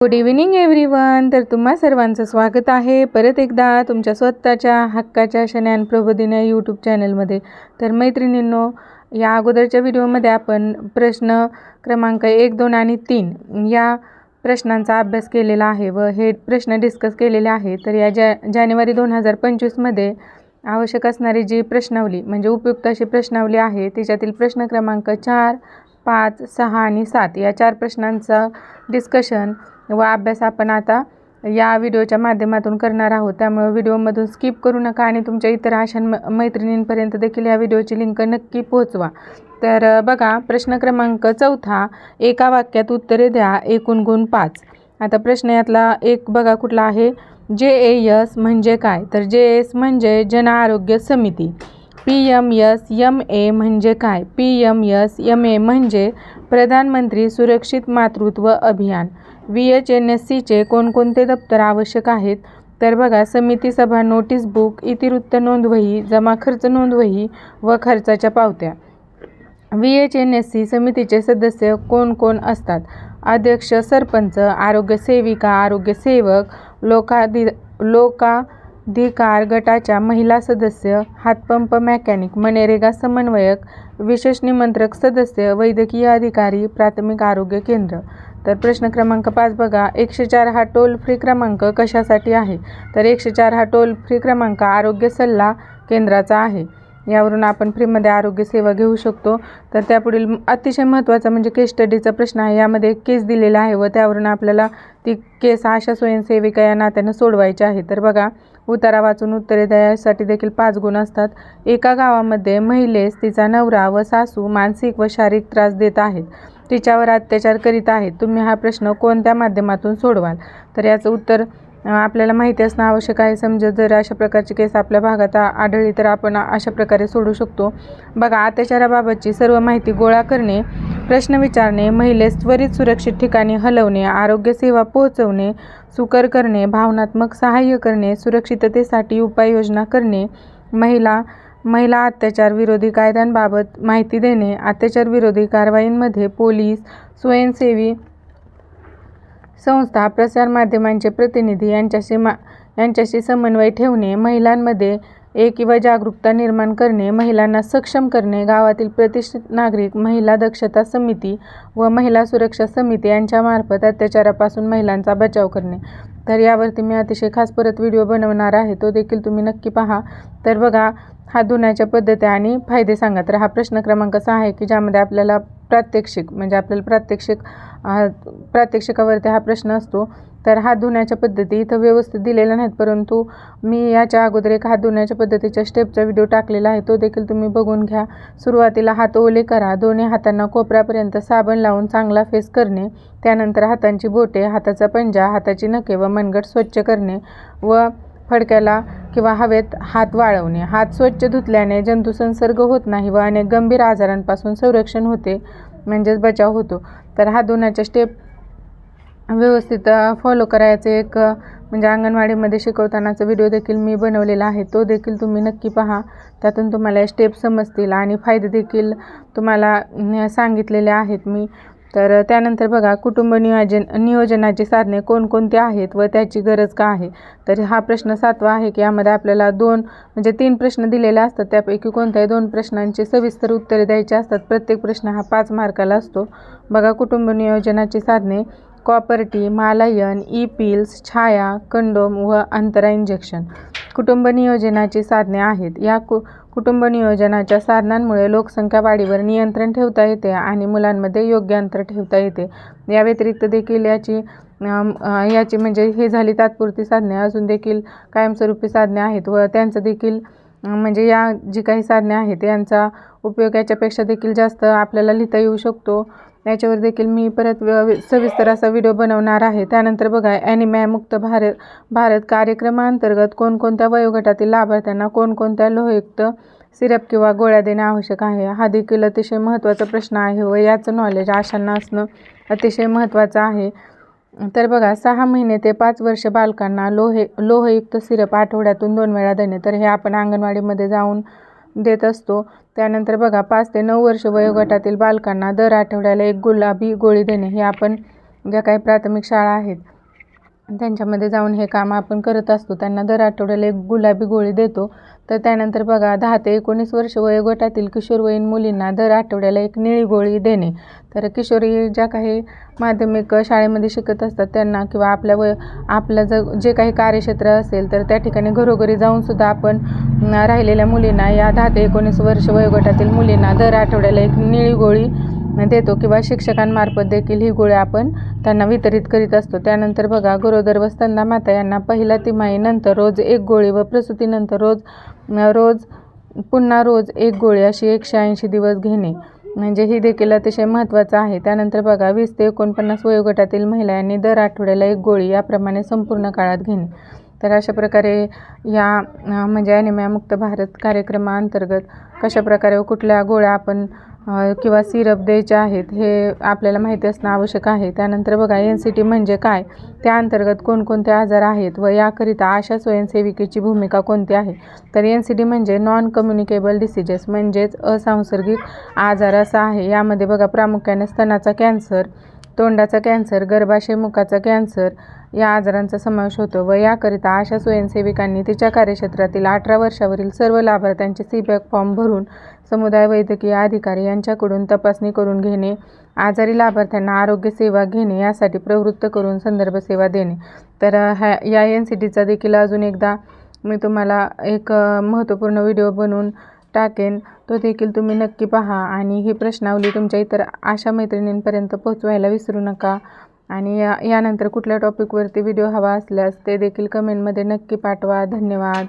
Good evening everyone तर तुम्हा सर्वांचं स्वागत आहे. परत एकदा तुमच्या स्वतःच्या हक्काच्या शन्यान प्रबोधिनी या यूट्यूब चॅनलमध्ये तर मैत्रिणींनो या अगोदरच्या व्हिडिओमध्ये आपण प्रश्न क्रमांक एक दोन आणि तीन या प्रश्नांचा अभ्यास केलेला आहे व हे प्रश्न डिस्कस केलेले आहे. तर या जा जानेवारी दोन हजार पंचवीसमध्ये आवश्यक असणारी जी प्रश्नावली म्हणजे उपयुक्त अशी प्रश्नावली आहे तिच्यातील प्रश्न क्रमांक चार पाच सहा आणि सात या चार प्रश्नांचं डिस्कशन व अभ्यास आपण आता या व्हिडिओच्या माध्यमातून करणार आहोत. त्यामुळे व्हिडिओमधून स्किप करू नका आणि तुमच्या इतर अशा म मैत्रिणींपर्यंत देखील या व्हिडिओची लिंक नक्की पोहोचवा. तर बघा प्रश्न क्रमांक चौथा एका वाक्यात उत्तरे द्या एकूण गुण पाच. आता प्रश्न यातला एक बघा कुठला आहे. जे ए यस म्हणजे काय? तर जे एस म्हणजे जन आरोग्य समिती. P M S M A म्हणजे काय? P M S M A म्हणजे प्रधानमंत्री सुरक्षित मातृत्व अभियान. व्ही एच एन एस सीचे कोणकोणते दप्तर आवश्यक आहेत? तर बघा समिती सभा नोटीस बुक इतिवृत्त नोंदवही जमा खर्च नोंदवही व खर्चाच्या पावत्या. V H N S C समितीचे सदस्य कोण कोण असतात? अध्यक्ष सरपंच आरोग्य सेविका आरोग्य सेवक लोकाधि लोकाधिकार गटाच्या महिला सदस्य हातपंप मेकॅनिक मनरेगा समन्वयक विशेष निमंत्रक सदस्य वैद्यकीय अधिकारी प्राथमिक आरोग्य केंद्र. तर प्रश्न क्रमांक पाच बघा. एकशे चार हा टोल फ्री क्रमांक कशासाठी आहे? तर एकशे चार हा टोल फ्री क्रमांक आरोग्य सल्ला केंद्राचा आहे. यावरून आपण फ्रीमध्ये आरोग्य सेवा घेऊ शकतो. तर त्यापुढील अतिशय महत्त्वाचा म्हणजे केस स्टडीचा प्रश्न आहे. यामध्ये केस दिलेला आहे व त्यावरून आपल्याला ती केस आशा स्वयंसेविका या नात्यानं सोडवायची आहे. तर बघा उतारा वाचून उत्तरे द्यायसाठी देखील पाच गुण असतात. एका गावामध्ये महिलेस तिचा नवरा व सासू मानसिक व शारीरिक त्रास देत आहेत. तिच्यावर अत्याचार करीत आहेत. तुम्ही हा प्रश्न कोणत्या माध्यमातून सोडवाल? तर याचं उत्तर आपल्याला माहिती असणं आवश्यक आहे. समजा जर अशा प्रकारची केस आपल्या भागात आढळली तर आपण अशा प्रकारे सोडू शकतो. बघा अत्याचाराबाबतची सर्व माहिती गोळा करणे प्रश्न विचारणे महिलेस त्वरित सुरक्षित ठिकाणी हलवणे आरोग्य सेवा पोहोचवणे सुकर करणे भावनात्मक सहाय्य करणे सुरक्षिततेसाठी उपाययोजना करणे महिला महिला अत्याचार विरोधी कायद्यांबाबत माहिती देणे अत्याचार विरोधी कारवाईंमध्ये पोलीस स्वयंसेवी संस्था प्रसारमाध्यमांचे प्रतिनिधी यांच्याशी मा यांच्याशी समन्वय ठेवणे महिलांमध्ये एक व जागरूकता निर्माण करणे महिलांना सक्षम करणे गावातील प्रतिष्ठित नागरिक महिला दक्षता समिती व महिला सुरक्षा समिती यांच्यामार्फत अत्याचारापासून महिलांचा बचाव करणे. तर यावरती मी अतिशय खास परत व्हिडिओ बनवणार आहे तो देखील तुम्ही नक्की पहा. तर बघा हा धुण्याच्या पद्धती आणि फायदे सांगा तर हा प्रश्न क्रमांक सहा आहे की ज्यामध्ये आपल्याला प्रात्यक्षिक म्हणजे आपल्याला प्रात्यक्षिक प्रात्यक्षिकावरती हा प्रश्न असतो. तर हात धुण्याच्या पद्धती इथं व्यवस्थित दिलेल्या नाहीत परंतु मी याच्या अगोदर एक हात धुण्याच्या पद्धतीच्या स्टेपचा व्हिडिओ टाकलेला आहे. तो देखील तुम्ही बघून घ्या. सुरुवातीला हात ओले करा. दोन्ही हातांना कोपऱ्यापर्यंत साबण लावून चांगला फेस करणे. त्यानंतर हातांची बोटे हाताचा पंजा हाताची नखे व मनगट स्वच्छ करणे व फडक्याला किंवा हवेत हात वाळवणे. हात स्वच्छ धुतल्याने जंतुसंसर्ग होत नाही व अनेक गंभीर आजारांपासून संरक्षण होते म्हणजेच बचाव होतो. तर हात धुण्याच्या स्टेप व्यवस्थित फॉलो करायचं एक म्हणजे अंगणवाडीमध्ये शिकवतानाचा व्हिडिओ देखील मी बनवलेला आहे. तो देखील तुम्ही नक्की पहा. त्यातून तुम्हाला स्टेप समजतील आणि फायदे देखील तुम्हाला सांगितलेले आहेत. मी तर त्यानंतर बघा कुटुंब नियोजन नियोजनाची साधने कोणकोणती आहेत व त्याची गरज का आहे? तर हा प्रश्न सातवा आहे की यामध्ये आपल्याला दोन म्हणजे तीन प्रश्न दिलेले असतात. त्यापैकी कोणत्याही दोन प्रश्नांची सविस्तर उत्तरे द्यायची असतात. प्रत्येक प्रश्न हा पाच मार्काला असतो. बघा कुटुंब नियोजनाची साधने कॉपर्टी मालायन ई पिल्स छाया कंडोम व अंतरा इंजेक्शन. कुटुंब नियोजनाची साधने आहेत. या कु कुटुंब नियोजनाच्या साधनांमुळे लोकसंख्या वाढीवर नियंत्रण ठेवता येते आणि मुलांमध्ये योग्य अंतर ठेवता येते. या व्यतिरिक्त देखील याची याची म्हणजे हे झाली तात्पुरती साधने. अजून देखील कायमस्वरूपी साधने आहेत व त्यांचं देखील म्हणजे या जी काही साधने आहेत यांचा उपयोग याच्यापेक्षा देखील जास्त आपल्याला लिहिता येऊ शकतो. याच्यावर देखील मी परत व्य- सविस्तर असा व्हिडिओ बनवणार आहे. त्यानंतर बघा ॲनिमॅ मुक्त भारत भारत कार्यक्रमाअंतर्गत कोणकोणत्या वयोगटातील लाभार्थ्यांना कोणकोणत्या लोहयुक्त सिरप किंवा गोळ्या देणे आवश्यक आहे हा देखील अतिशय महत्त्वाचा प्रश्न आहे व याचं नॉलेज आशांना असणं अतिशय महत्त्वाचं आहे. तर बघा सहा महिने ते पाच वर्ष बालकांना लोहे लोहयुक्त सिरप आठवड्यातून दोन वेळा देणे. तर हे आपण अंगणवाडीमध्ये जाऊन देत असतो. त्यानंतर बघा पाच ते नऊ वर्ष वयोगटातील बालकांना दर आठवड्याला एक गुलाबी गोळी देणे हे आपण ज्या काही प्राथमिक शाळा आहेत त्यांच्यामध्ये जाऊन हे काम आपण करत असतो. त्यांना दर आठवड्याला एक गुलाबी गोळी देतो. तर त्यानंतर बघा दहा ते एकोणीस वर्ष वयोगटातील किशोरवयीन मुलींना दर आठवड्याला एक निळी गोळी देणे. तर किशोरी ज्या काही माध्यमिक शाळेमध्ये शिकत असतात त्यांना किंवा आपल्या वय आपलं ज जे काही कार्यक्षेत्र असेल तर त्या ठिकाणी घरोघरी जाऊनसुद्धा आपण राहिलेल्या मुलींना या दहा ते एकोणीस वर्ष वयोगटातील मुलींना दर आठवड्याला एक निळी गोळी देतो किंवा शिक्षकांमार्फत देखील ही गोळ्या आपण त्यांना वितरित करीत असतो. त्यानंतर बघा गरोदर व स्तनदा माता यांना पहिल्या तिमाहीनंतर रोज एक गोळी व प्रसूतीनंतर रोज रोज पुन्हा रोज एक गोळी अशी एकशे ऐंशी दिवस घेणे. म्हणजे ही देखील अतिशय महत्त्वाचं आहे. त्यानंतर बघा वीस ते एकोणपन्नास वयोगटातील महिला यांनी दर आठवड्याला एक गोळी याप्रमाणे संपूर्ण काळात घेणे. तर अशा प्रकारे या म्हणजे ॲनिमियामुक्त भारत कार्यक्रमाअंतर्गत कशा प्रकारे व कुठल्या गोळ्या आपण किंवा सिरप द्यायचे आहेत हे आपल्याला माहिती असणं आवश्यक आहे. त्यानंतर बघा एन सी टी म्हणजे काय? त्या अंतर्गत कोणकोणते आजार आहेत व याकरिता आशा स्वयंसेविकेची भूमिका कोणती आहे? तर एन सी टी म्हणजे नॉन कम्युनिकेबल डिसिजेस म्हणजेच असंसर्गिक आजार असा आहे. यामध्ये बघा प्रामुख्याने स्तनाचा कॅन्सर तोंडाचा कॅन्सर गर्भाशय मुखाचा कॅन्सर या आजारांचा समावेश होतो व याकरिता आशा स्वयंसेविकांनी तिच्या कार्यक्षेत्रातील अठरा वर्षावरील सर्व लाभार्थ्यांचे सीबॅक फॉर्म भरून समुदाय वैद्यकीय अधिकारी यांच्याकडून तपासणी करून घेणे आजारी लाभार्थ्यांना आरोग्य सेवा घेणे यासाठी प्रवृत्त करून संदर्भ सेवा देणे. तर ह्या या एन सी टीचा देखील अजून एकदा मी तुम्हाला एक महत्त्वपूर्ण व्हिडिओ बनवून टाकेन तो देखील तुम्ही नक्की पहा. आणि ही प्रश्नावली तुमच्या इतर आशा मैत्रिणींपर्यंत पोहोचवायला विसरू नका. आणि या यानंतर कुठल्या टॉपिकवरती व्हिडिओ हवा असल्यास ते देखील कमेंटमध्ये नक्की पाठवा. धन्यवाद.